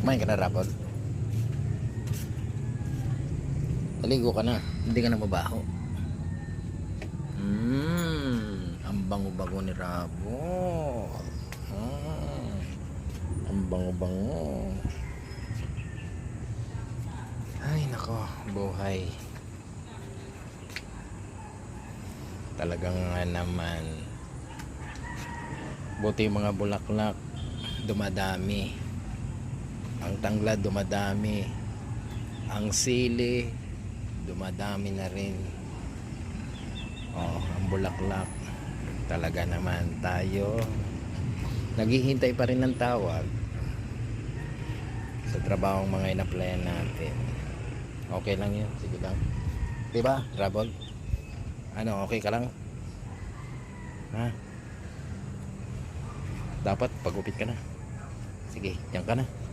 Kumain ka na, Rapol. Naligo ka na. Hindi ka na mabaho. Mmm. Ang bango-bango ni Rapol. Ah, ang bango-bango. Ay, nako. Buhay. Talagang nga naman. Buti mga bulaklak. Dumadami. Ang tanglad dumadami. Ang sili dumadami na rin. Oh, ang bulaklak. Talaga naman tayo. Naghihintay pa rin ng tawag sa trabahong mga inaplayan natin. Okay lang yun. Sige lang. Diba, Rabol? Ano, okay ka lang? Ha? Dapat pagupit ka na. Sige, yan ka na.